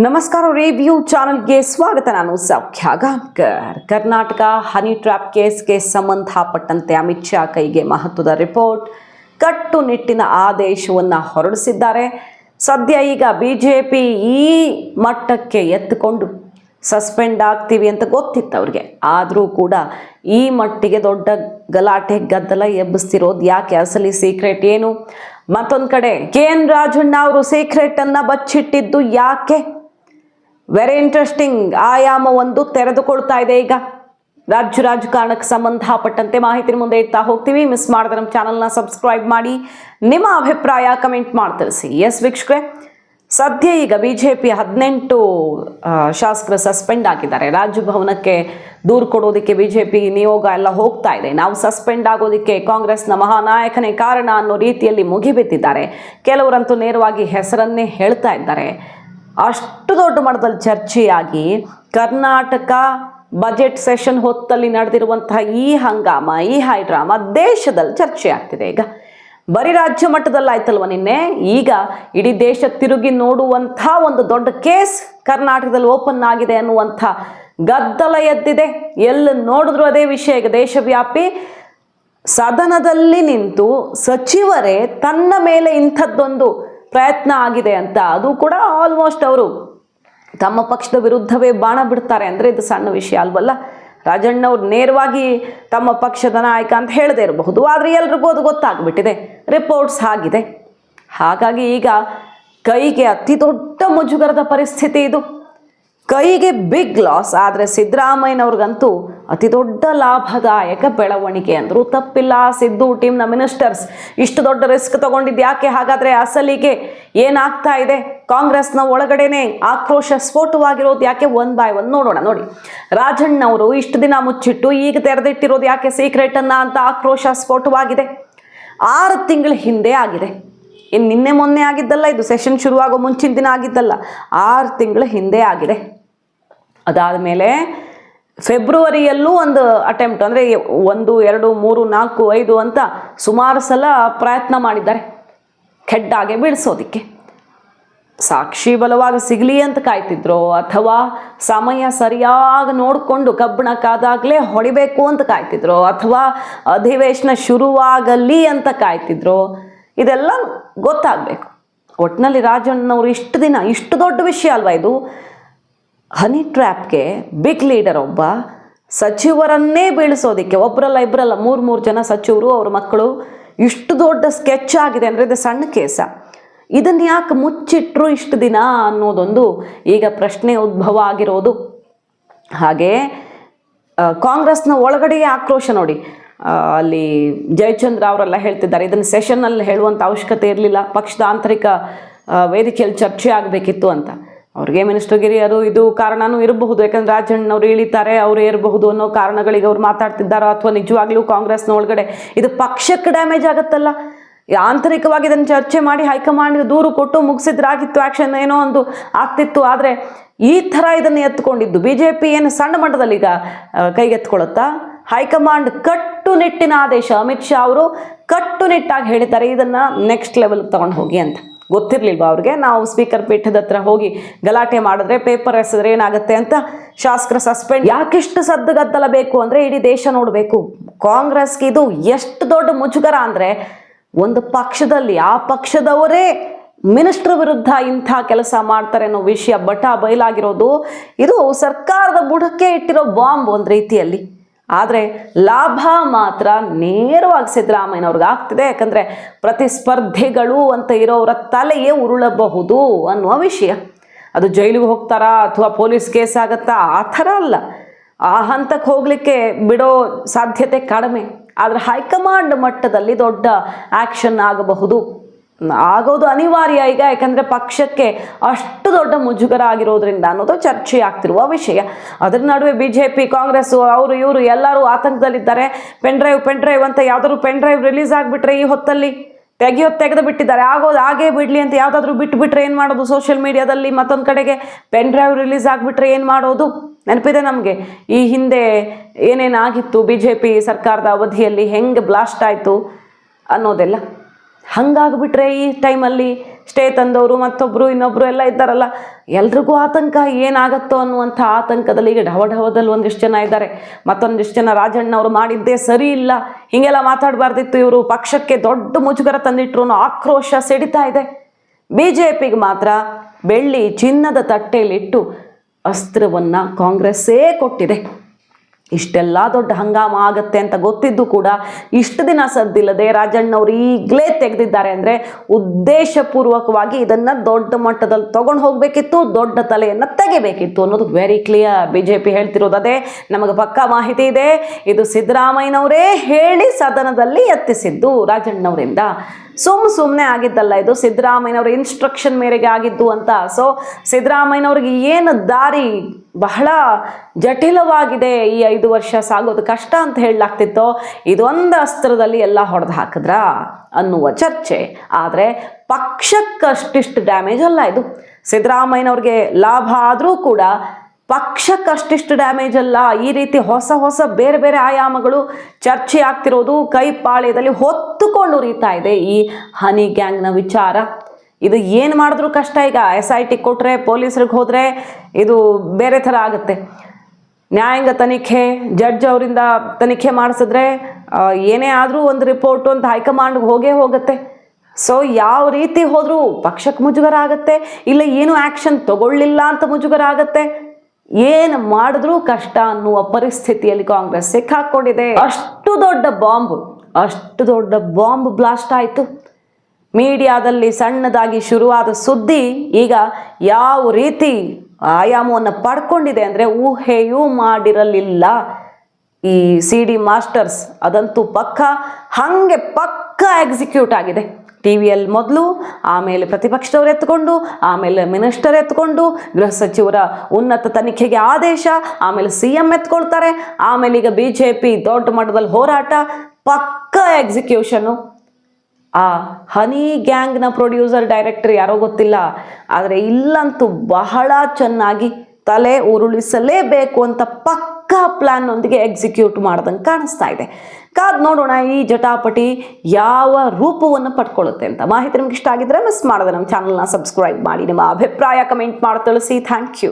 ನಮಸ್ಕಾರ ರಿವ್ಯೂ ಚಾನೆಲ್ಗೆ ಸ್ವಾಗತ. ನಾನು ಸೌಖ್ಯ ಗಾಂಕರ್ ಕರ್ನಾಟಕ ಹನಿ ಟ್ರ್ಯಾಪ್ ಕೇಸ್ಗೆ ಸಂಬಂಧಪಟ್ಟಂತೆ ಅಮಿತ್ ಶಾ ಕೈಗೆ ಮಹತ್ವದ ರಿಪೋರ್ಟ್. ಕಟ್ಟುನಿಟ್ಟಿನ ಆದೇಶವನ್ನು ಹೊರಡಿಸಿದ್ದಾರೆ. ಸದ್ಯ ಈಗ ಬಿ ಜೆ ಪಿ ಈ ಮಟ್ಟಕ್ಕೆ ಎತ್ತುಕೊಂಡು ಸಸ್ಪೆಂಡ್ ಆಗ್ತೀವಿ ಅಂತ ಗೊತ್ತಿತ್ತು ಅವ್ರಿಗೆ. ಆದರೂ ಕೂಡ ಈ ಮಟ್ಟಿಗೆ ದೊಡ್ಡ ಗಲಾಟೆ, ಗದ್ದಲ ಎಬ್ಬಿಸ್ತಿರೋದು ಯಾಕೆ? ಅಸಲಿ ಸೀಕ್ರೆಟ್ ಏನು? ಮತ್ತೊಂದು ಕಡೆ, ಕೆ ಎನ್ ರಾಜಣ್ಣ ಅವರು ಸೀಕ್ರೆಟನ್ನು ಬಚ್ಚಿಟ್ಟಿದ್ದು ಯಾಕೆ? ವೆರಿ ಇಂಟ್ರೆಸ್ಟಿಂಗ್ ಆಯಾಮ ಒಂದು ತೆರೆದುಕೊಳ್ತಾ ಇದೆ ಈಗ. ರಾಜ್ಯ ರಾಜಕಾರಣಕ್ಕೆ ಸಂಬಂಧಪಟ್ಟಂತೆ ಮಾಹಿತಿ ಮುಂದೆ ಇಡ್ತಾ ಹೋಗ್ತೀವಿ. ಮಿಸ್ ಮಾಡಿದ್ರೆ ನಮ್ಮ ಚಾನಲ್ನ ಸಬ್ಸ್ಕ್ರೈಬ್ ಮಾಡಿ. ನಿಮ್ಮ ಅಭಿಪ್ರಾಯ ಕಮೆಂಟ್ ಮಾಡಿ ತಿಳಿಸಿ. ಎಸ್ ವೀಕ್ಷಕರೇ, ಸದ್ಯ ಈಗ ಬಿ ಜೆ ಪಿ ಹದಿನೆಂಟು ಶಾಸಕರು ಸಸ್ಪೆಂಡ್ ಆಗಿದ್ದಾರೆ. ರಾಜಭವನಕ್ಕೆ ದೂರು ಕೊಡೋದಕ್ಕೆ ಬಿ ಜೆ ಪಿ ನಿಯೋಗ ಎಲ್ಲ ಹೋಗ್ತಾ ಇದೆ. ನಾವು ಸಸ್ಪೆಂಡ್ ಆಗೋದಕ್ಕೆ ಕಾಂಗ್ರೆಸ್ನ ಮಹಾನಾಯಕನೇ ಕಾರಣ ಅನ್ನೋ ರೀತಿಯಲ್ಲಿ ಮುಗಿಬಿದ್ದಿದ್ದಾರೆ. ಕೆಲವರಂತೂ ನೇರವಾಗಿ ಹೆಸರನ್ನೇ ಹೇಳ್ತಾ ಇದ್ದಾರೆ. ಅಷ್ಟು ದೊಡ್ಡ ಮಟ್ಟದಲ್ಲಿ ಚರ್ಚೆಯಾಗಿ ಕರ್ನಾಟಕ ಬಜೆಟ್ ಸೆಷನ್ ಹೊತ್ತಲ್ಲಿ ನಡೆದಿರುವಂತಹ ಈ ಹಂಗಾಮ, ಈ ಹೈ ಡ್ರಾಮಾ ದೇಶದಲ್ಲಿ ಚರ್ಚೆ ಆಗ್ತಿದೆ ಈಗ ಬರೀ ರಾಜ್ಯ ಮಟ್ಟದಲ್ಲಿ ಆಯ್ತಲ್ವ ನಿನ್ನೆ? ಈಗ ಇಡೀ ದೇಶ ತಿರುಗಿ ನೋಡುವಂಥ ಒಂದು ದೊಡ್ಡ ಕೇಸ್ ಕರ್ನಾಟಕದಲ್ಲಿ ಓಪನ್ ಆಗಿದೆ ಅನ್ನುವಂಥ ಗದ್ದಲ ಎದ್ದಿದೆ. ಎಲ್ಲಿ ನೋಡಿದ್ರು ಅದೇ ವಿಷಯ. ಈಗ ದೇಶವ್ಯಾಪಿ ಸದನದಲ್ಲಿ ನಿಂತು ಸಚಿವರೇ ತನ್ನ ಮೇಲೆ ಇಂಥದ್ದೊಂದು ಪ್ರಯತ್ನ ಆಗಿದೆ ಅಂತ. ಅದು ಕೂಡ ಆಲ್ಮೋಸ್ಟ್ ಅವರು ತಮ್ಮ ಪಕ್ಷದ ವಿರುದ್ಧವೇ ಬಾಣ ಬಿಡ್ತಾರೆ ಅಂದರೆ ಇದು ಸಣ್ಣ ವಿಷಯ ಅಲ್ವಲ್ಲ? ರಾಜಣ್ಣವ್ರು ನೇರವಾಗಿ ತಮ್ಮ ಪಕ್ಷದ ನಾಯಕ ಅಂತ ಹೇಳದೇ ಇರಬಹುದು. ಆದರೆ ಎಲ್ರಿಗೂ ಅದು ಗೊತ್ತಾಗ್ಬಿಟ್ಟಿದೆ. ರಿಪೋರ್ಟ್ಸ್ ಆಗಿದೆ. ಹಾಗಾಗಿ ಈಗ ಕೈಗೆ ಅತಿ ದೊಡ್ಡ ಮುಜುಗರದ ಪರಿಸ್ಥಿತಿ ಇದು. ಕೈಗೆ ಬಿಗ್ ಲಾಸ್ ಆದರೆ ಸಿದ್ದರಾಮಯ್ಯನವ್ರಿಗಂತೂ ಅತಿ ದೊಡ್ಡ ಲಾಭದಾಯಕ ಬೆಳವಣಿಗೆ ಅಂದರು ತಪ್ಪಿಲ್ಲ. ಸಿದ್ದು ಟೀಮ್ನ ಮಿನಿಸ್ಟರ್ಸ್ ಇಷ್ಟು ದೊಡ್ಡ ರಿಸ್ಕ್ ತಗೊಂಡಿದ್ದು ಯಾಕೆ? ಹಾಗಾದರೆ ಅಸಲಿಗೆ ಏನಾಗ್ತಾ ಇದೆ? ಕಾಂಗ್ರೆಸ್ನ ಒಳಗಡೆನೆ ಆಕ್ರೋಶ ಸ್ಫೋಟವಾಗಿರೋದು ಯಾಕೆ? ಒನ್ ಬೈ ಒನ್ ನೋಡೋಣ, ನೋಡಿ. ರಾಜಣ್ಣವರು ಇಷ್ಟು ದಿನ ಮುಚ್ಚಿಟ್ಟು ಈಗ ತೆರೆದಿಟ್ಟಿರೋದು ಯಾಕೆ? ಸೀಕ್ರೆಟ್ ಅನ್ನ ಅಂತ ಆಕ್ರೋಶ ಸ್ಫೋಟವಾಗಿದೆ. ಆರು ತಿಂಗಳ ಹಿಂದೆ ಆಗಿದೆ. ಇನ್ನು ನಿನ್ನೆ ಮೊನ್ನೆ ಆಗಿದ್ದಲ್ಲ, ಇದು ಸೆಷನ್ ಶುರುವಾಗೋ ಮುಂಚಿನ ದಿನ ಆಗಿದ್ದಲ್ಲ, ಆರು ತಿಂಗಳ ಹಿಂದೆ ಆಗಿದೆ. ಅದಾದ ಮೇಲೆ ಫೆಬ್ರವರಿಯಲ್ಲೂ ಒಂದು ಅಟೆಂಪ್ಟ್ ಅಂದರೆ ಒಂದು, ಎರಡು, ಮೂರು, ನಾಲ್ಕು, ಐದು ಅಂತ ಸುಮಾರು ಸಲ ಪ್ರಯತ್ನ ಮಾಡಿದ್ದಾರೆ. ಕೆಡ್ಡಾಗೆ ಬೀಳಿಸೋದಕ್ಕೆ. ಸಾಕ್ಷಿ ಬಲವಾಗಿ ಸಿಗಲಿ ಅಂತ ಕಾಯ್ತಿದ್ರು, ಅಥವಾ ಸಮಯ ಸರಿಯಾಗಿ ನೋಡಿಕೊಂಡು ಕಬ್ಬಣ ಕಾದಾಗಲೇ ಹೊಡಿಬೇಕು ಅಂತ ಕಾಯ್ತಿದ್ರು, ಅಥವಾ ಅಧಿವೇಶನ ಶುರುವಾಗಲಿ ಅಂತ ಕಾಯ್ತಿದ್ರು. ಇದೆಲ್ಲ ಗೊತ್ತಾಗಬೇಕು. ಒಟ್ಟಿನಲ್ಲಿ ರಾಜಣ್ಣವ್ರು ಇಷ್ಟು ದಿನ, ಇಷ್ಟು ದೊಡ್ಡ ವಿಷಯ ಅಲ್ವಾ ಇದು? ಹನಿ ಟ್ರ್ಯಾಪ್ಗೆ ಬಿಗ್ ಲೀಡರ್ ಒಬ್ಬ, ಸಚಿವರನ್ನೇ ಬೀಳಿಸೋದಕ್ಕೆ ಒಬ್ಬರಲ್ಲ ಇಬ್ಬರಲ್ಲ ಮೂರು ಮೂರು ಜನ ಸಚಿವರು, ಅವ್ರ ಮಕ್ಕಳು, ಇಷ್ಟು ದೊಡ್ಡ ಸ್ಕೆಚ್ ಆಗಿದೆ ಅಂದರೆ ಇದು ಸಣ್ಣ ಕೇಸ. ಇದನ್ನು ಯಾಕೆ ಮುಚ್ಚಿಟ್ರು ಇಷ್ಟು ದಿನ ಅನ್ನೋದೊಂದು ಈಗ ಪ್ರಶ್ನೆ ಉದ್ಭವ ಆಗಿರೋದು. ಹಾಗೆ ಕಾಂಗ್ರೆಸ್ನ ಒಳಗಡೆಯೇ ಆಕ್ರೋಶ ನೋಡಿ. ಅಲ್ಲಿ ಜಯಚಂದ್ರ ಅವರೆಲ್ಲ ಹೇಳ್ತಿದ್ದಾರೆ, ಇದನ್ನು ಸೆಷನ್ನಲ್ಲಿ ಹೇಳುವಂಥ ಅವಶ್ಯಕತೆ ಇರಲಿಲ್ಲ, ಪಕ್ಷದ ಆಂತರಿಕ ವೇದಿಕೆಯಲ್ಲಿ ಚರ್ಚೆ ಆಗಬೇಕಿತ್ತು ಅಂತ. ಅವ್ರಿಗೆ ಮಿನಿಸ್ಟರ್ಗಿರಿ ಅದು ಇದು ಕಾರಣನೂ ಇರಬಹುದು, ಯಾಕಂದ್ರೆ ರಾಜಣ್ಣವ್ರು ಇಳಿತಾರೆ ಅವರು ಇರಬಹುದು ಅನ್ನೋ ಕಾರಣಗಳಿಗೆ ಅವ್ರು ಮಾತಾಡ್ತಿದ್ದಾರೋ ಅಥವಾ ನಿಜವಾಗ್ಲೂ ಕಾಂಗ್ರೆಸ್ನ ಒಳಗಡೆ ಇದು ಪಕ್ಷಕ್ಕೆ ಡ್ಯಾಮೇಜ್ ಆಗುತ್ತಲ್ಲ? ಆಂತರಿಕವಾಗಿ ಇದನ್ನು ಚರ್ಚೆ ಮಾಡಿ ಹೈಕಮಾಂಡ್ ದೂರು ಕೊಟ್ಟು ಮುಗಿಸಿದ್ರಾಗಿತ್ತು ಆ್ಯಕ್ಷನ್ ಏನೋ ಒಂದು ಆಗ್ತಿತ್ತು, ಆದರೆ ಈ ಥರ ಇದನ್ನು ಎತ್ಕೊಂಡಿದ್ದು ಬಿ ಜೆ ಪಿ ಏನು ಸಣ್ಣ ಮಟ್ಟದಲ್ಲಿ ಈಗ ಕೈಗೆತ್ಕೊಳ್ಳುತ್ತಾ ಹೈಕಮಾಂಡ್ ಕಟ್ಟುನಿಟ್ಟಿನ ಆದೇಶ. ಅಮಿತ್ ಶಾ ಅವರು ಕಟ್ಟುನಿಟ್ಟಾಗಿ ಹೇಳಿದ್ದಾರೆ. ಇದನ್ನು ನೆಕ್ಸ್ಟ್ ಲೆವೆಲ್ಗೆ ತೊಗೊಂಡು ಹೋಗಿ ಅಂತ. ಗೊತ್ತಿರಲಿಲ್ವ ಅವ್ರಿಗೆ? ನಾವು ಸ್ಪೀಕರ್ ಪೀಠದ ಹತ್ರ ಹೋಗಿ ಗಲಾಟೆ ಮಾಡಿದ್ರೆ ಪೇಪರ್ ಎಸೆದ್ರೆ ಏನಾಗುತ್ತೆ ಅಂತ ಶಾಸಕರ ಸಸ್ಪೆಂಡ್ ಯಾಕೆಷ್ಟು ಸದ್ದು ಗದ್ದಲ ಬೇಕು ಅಂದರೆ ಇಡೀ ದೇಶ ನೋಡಬೇಕು. ಕಾಂಗ್ರೆಸ್ಗೆ ಇದು ಎಷ್ಟು ದೊಡ್ಡ ಮುಜುಗರ ಅಂದರೆ ಒಂದು ಪಕ್ಷದಲ್ಲಿ ಆ ಪಕ್ಷದವರೇ ಮಿನಿಸ್ಟ್ರ್ ವಿರುದ್ಧ ಇಂಥ ಕೆಲಸ ಮಾಡ್ತಾರೆ ಅನ್ನೋ ವಿಷಯ ಬಟ ಬಯಲಾಗಿರೋದು. ಇದು ಸರ್ಕಾರದ ಬುಡಕ್ಕೆ ಇಟ್ಟಿರೋ ಬಾಂಬ್ ಒಂದು ರೀತಿಯಲ್ಲಿ. ಆದರೆ ಲಾಭ ಮಾತ್ರ ನೇರವಾಗಿ ಸಿದ್ದರಾಮಯ್ಯನವ್ರಿಗೆ ಆಗ್ತಿದೆ. ಯಾಕಂದರೆ ಪ್ರತಿಸ್ಪರ್ಧಿಗಳು ಅಂತ ಇರೋರ ತಲೆಯೇ ಉರುಳಬಹುದು ಅನ್ನುವ ವಿಷಯ. ಅದು ಜೈಲಿಗೆ ಹೋಗ್ತಾರಾ ಅಥವಾ ಪೊಲೀಸ್ ಕೇಸ್ ಆಗತ್ತಾ? ಆ ಥರ ಅಲ್ಲ. ಆ ಹಂತಕ್ಕೆ ಹೋಗಲಿಕ್ಕೆ ಬಿಡೋ ಸಾಧ್ಯತೆ ಕಡಿಮೆ. ಆದರೆ ಹೈಕಮಾಂಡ್ ಮಟ್ಟದಲ್ಲಿ ದೊಡ್ಡ ಆ್ಯಕ್ಷನ್ ಆಗಬಹುದು. ಆಗೋದು ಅನಿವಾರ್ಯ ಈಗ, ಯಾಕಂದರೆ ಪಕ್ಷಕ್ಕೆ ಅಷ್ಟು ದೊಡ್ಡ ಮುಜುಗರ ಆಗಿರೋದ್ರಿಂದ ಅನ್ನೋದು ಚರ್ಚೆ ಆಗ್ತಿರುವ ವಿಷಯ. ಅದರ ನಡುವೆ ಬಿ ಜೆ ಪಿ ಕಾಂಗ್ರೆಸ್ಸು ಅವರು ಇವರು ಎಲ್ಲರೂ ಆತಂಕದಲ್ಲಿದ್ದಾರೆ. ಪೆನ್ ಡ್ರೈವ್ ಪೆನ್ ಡ್ರೈವ್ ಅಂತ ಯಾವುದಾದ್ರು ಪೆನ್ ಡ್ರೈವ್ ರಿಲೀಸ್ ಆಗಿಬಿಟ್ರೆ ಈ ಹೊತ್ತಲ್ಲಿ ತೆಗೆಯೋ, ತೆಗೆದು ಬಿಟ್ಟಿದ್ದಾರೆ. ಆಗೋದು ಹಾಗೇ ಬಿಡಲಿ ಅಂತ ಯಾವುದಾದ್ರೂ ಬಿಟ್ಟು ಬಿಟ್ರೆ ಏನು ಮಾಡೋದು ಸೋಷಿಯಲ್ ಮೀಡಿಯಾದಲ್ಲಿ ಮತ್ತೊಂದು ಕಡೆಗೆ? ಪೆನ್ ಡ್ರೈವ್ ರಿಲೀಸ್ ಆಗಿಬಿಟ್ರೆ ಏನು ಮಾಡೋದು? ನೆನಪಿದೆ ನಮಗೆ? ಈ ಹಿಂದೆ ಏನೇನಾಗಿತ್ತು ಬಿ ಜೆ ಪಿ ಸರ್ಕಾರದ ಅವಧಿಯಲ್ಲಿ? ಹೆಂಗೆ ಬ್ಲಾಸ್ಟ್ ಆಯಿತು ಅನ್ನೋದೆಲ್ಲ. ಹಂಗಾಗ್ಬಿಟ್ರೆ ಈ ಟೈಮಲ್ಲಿ ಸ್ಟೇ ತಂದವರು ಮತ್ತೊಬ್ಬರು ಇನ್ನೊಬ್ಬರು ಎಲ್ಲ ಇದ್ದಾರಲ್ಲ, ಎಲ್ರಿಗೂ ಆತಂಕ ಏನಾಗತ್ತೋ ಅನ್ನುವಂಥ ಆತಂಕದಲ್ಲಿ ಈಗ ಢವಢವದಲ್ಲಿ ಒಂದಿಷ್ಟು ಜನ ಇದ್ದಾರೆ. ಮತ್ತೊಂದಿಷ್ಟು ಜನ ರಾಜಣ್ಣ ಅವರು ಮಾಡಿದ್ದೇ ಸರಿ ಇಲ್ಲ. ಹೀಗೆಲ್ಲ ಮಾತಾಡಬಾರ್ದಿತ್ತು ಇವರು. ಪಕ್ಷಕ್ಕೆ ದೊಡ್ಡ ಮುಜುಗರ ತಂದಿಟ್ರು ಆಕ್ರೋಶ ಸಿಡಿತಾ ಇದೆ. ಬಿ ಜೆ ಪಿಗೆ ಮಾತ್ರ ಬೆಳ್ಳಿ ಚಿನ್ನದ ತಟ್ಟೆಯಲ್ಲಿಟ್ಟು ಅಸ್ತ್ರವನ್ನು ಕಾಂಗ್ರೆಸ್ಸೇ ಕೊಟ್ಟಿದೆ. ಇಷ್ಟೆಲ್ಲ ದೊಡ್ಡ ಹಂಗಾಮ ಆಗತ್ತೆ ಅಂತ ಗೊತ್ತಿದ್ದು ಕೂಡ ಇಷ್ಟು ದಿನ ಸದ್ದಿಲ್ಲದೆ ರಾಜಣ್ಣವ್ರು ಈಗಲೇ ತೆಗೆದಿದ್ದಾರೆ ಅಂದರೆ ಉದ್ದೇಶಪೂರ್ವಕವಾಗಿ ಇದನ್ನು ದೊಡ್ಡ ಮಟ್ಟದಲ್ಲಿ ತೊಗೊಂಡು ಹೋಗಬೇಕಿತ್ತು, ದೊಡ್ಡ ತಲೆಯನ್ನು ತೆಗಿಬೇಕಿತ್ತು ಅನ್ನೋದು very clear B J P ಹೇಳ್ತಿರೋದು ಅದೇ. ನಮಗೆ ಪಕ್ಕಾ ಮಾಹಿತಿ ಇದೆ. ಇದು ಸಿದ್ದರಾಮಯ್ಯನವರೇ ಹೇಳಿ ಸದನದಲ್ಲಿ ಎತ್ತಿಸಿದ್ದು ರಾಜಣ್ಣವರಿಂದ. ಸುಮ್ ಸುಮ್ಮನೆ ಆಗಿದ್ದಲ್ಲ ಇದು ಸಿದ್ದರಾಮಯ್ಯನವರ ಇನ್ಸ್ಟ್ರಕ್ಷನ್ ಮೇರೆಗೆ ಆಗಿದ್ದು ಅಂತ. ಸೊ ಸಿದ್ದರಾಮಯ್ಯನವ್ರಿಗೆ ಏನು ದಾರಿ ಬಹಳ ಜಟಿಲವಾಗಿದೆ ಈ ಐದು ವರ್ಷ ಸಾಗೋದು ಕಷ್ಟ ಅಂತ ಹೇಳಲಾಗ್ತಿತ್ತೋ, ಇದೊಂದು ಅಸ್ತ್ರದಲ್ಲಿ ಎಲ್ಲ ಹೊಡೆದು ಹಾಕಿದ್ರ ಅನ್ನುವ ಚರ್ಚೆ. ಆದರೆ ಪಕ್ಷಕ್ಕಷ್ಟಿಷ್ಟು ಡ್ಯಾಮೇಜ್ ಅಲ್ಲ ಇದು. ಸಿದ್ದರಾಮಯ್ಯನವ್ರಿಗೆ ಲಾಭ ಆದರೂ ಕೂಡ ಪಕ್ಷಕ್ಕಷ್ಟಿಷ್ಟು ಡ್ಯಾಮೇಜ್ ಅಲ್ಲ. ಈ ರೀತಿ ಹೊಸ ಹೊಸ ಬೇರೆ ಬೇರೆ ಆಯಾಮಗಳು ಚರ್ಚೆ ಆಗ್ತಿರೋದು ಕೈ ಪಾಳ್ಯದಲ್ಲಿ ಹೊತ್ತುಕೊಂಡು ಉರಿತಾ ಇದೆ ಈ ಹನಿ ಗ್ಯಾಂಗ್ನ ವಿಚಾರ. ಇದು ಏನು ಮಾಡಿದ್ರು ಕಷ್ಟ ಈಗ. ಎಸ್ ಐ ಟಿ ಕೊಟ್ಟರೆ ಪೊಲೀಸ್ರಿಗೆ ಹೋದರೆ ಇದು ಬೇರೆ ಥರ ಆಗುತ್ತೆ. ನ್ಯಾಯಾಂಗ ತನಿಖೆ ಜಡ್ಜ್ ಅವರಿಂದ ತನಿಖೆ ಮಾಡಿಸಿದ್ರೆ ಏನೇ ಆದರೂ ಒಂದು ರಿಪೋರ್ಟು ಅಂತ ಹೈಕಮಾಂಡ್ಗೆ ಹೋಗೇ ಹೋಗುತ್ತೆ. ಸೊ ಯಾವ ರೀತಿ ಹೋದರೂ ಪಕ್ಷಕ್ಕೆ ಮುಜುಗರ ಆಗುತ್ತೆ? ಇಲ್ಲ, ಏನು ಆ್ಯಕ್ಷನ್ ತಗೊಳ್ಳಿಲ್ಲ ಅಂತ ಮುಜುಗರ ಆಗುತ್ತೆ? ಏನು ಮಾಡಿದ್ರೂ ಕಷ್ಟ ಅನ್ನುವ ಪರಿಸ್ಥಿತಿಯಲ್ಲಿ ಕಾಂಗ್ರೆಸ್ ಸಿಕ್ಕಾಕೊಂಡಿದೆ. ಅಷ್ಟು ದೊಡ್ಡ ಬಾಂಬ್, ಅಷ್ಟು ದೊಡ್ಡ ಬಾಂಬ್ ಬ್ಲಾಸ್ಟ್ ಆಯಿತು. ಮೀಡಿಯಾದಲ್ಲಿ ಸಣ್ಣದಾಗಿ ಶುರುವಾದ ಸುದ್ದಿ ಈಗ ಯಾವ ರೀತಿ ಆಯಾಮವನ್ನು ಪಡ್ಕೊಂಡಿದೆ ಅಂದರೆ ಊಹೆಯೂ ಮಾಡಿರಲಿಲ್ಲ. ಈ ಸಿ ಡಿ ಮಾಸ್ಟರ್ಸ್ ಅದಂತೂ ಪಕ್ಕ, ಹಾಗೆ ಪಕ್ಕ ಎಕ್ಸಿಕ್ಯೂಟ್ ಆಗಿದೆ. ಟಿ ವಿಯಲ್ಲಿ ಮೊದಲು, ಆಮೇಲೆ ಪ್ರತಿಪಕ್ಷದವರು ಎತ್ಕೊಂಡು, ಆಮೇಲೆ ಮಿನಿಸ್ಟರ್ ಎತ್ಕೊಂಡು, ಗೃಹ ಸಚಿವರ ಉನ್ನತ ತನಿಖೆಗೆ ಆದೇಶ, ಆಮೇಲೆ ಸಿ ಎಂ ಎತ್ಕೊಳ್ತಾರೆ, ಆಮೇಲೆ ಈಗ ಬಿ ಜೆ ಪಿ ದೊಡ್ಡ ಮಟ್ಟದಲ್ಲಿ ಹೋರಾಟ, ಪಕ್ಕ ಎಕ್ಸಿಕ್ಯೂಷನು ಆ ಹನಿ ಗ್ಯಾಂಗ್ನ ಪ್ರೊಡ್ಯೂಸರ್ ಡೈರೆಕ್ಟರ್ ಯಾರೋ ಗೊತ್ತಿಲ್ಲ, ಆದರೆ ಇಲ್ಲಂತೂ ಬಹಳ ಚೆನ್ನಾಗಿ ತಲೆ ಉರುಳಿಸಲೇಬೇಕು ಅಂತ ಪಕ್ಕಾ ಪ್ಲ್ಯಾನ್ನೊಂದಿಗೆ ಎಕ್ಸಿಕ್ಯೂಟ್ ಮಾಡ್ದಂಗೆ ಕಾಣಿಸ್ತಾ ಇದೆ. ಕಾದ್ ನೋಡೋಣ ಈ ಜಟಾಪಟಿ ಯಾವ ರೂಪವನ್ನು ಪಡ್ಕೊಳ್ಳುತ್ತೆ ಅಂತ. ಮಾಹಿತಿ ನಿಮ್ಗೆ ಇಷ್ಟ ಆಗಿದ್ರೆ ಮಿಸ್ ಮಾಡದೆ ನಮ್ಮ ಚಾನಲ್ನ ಸಬ್ಸ್ಕ್ರೈಬ್ ಮಾಡಿ. ನಿಮ್ಮ ಅಭಿಪ್ರಾಯ ಕಮೆಂಟ್ ಮಾಡಿ ತಿಳಿಸಿ. Thank you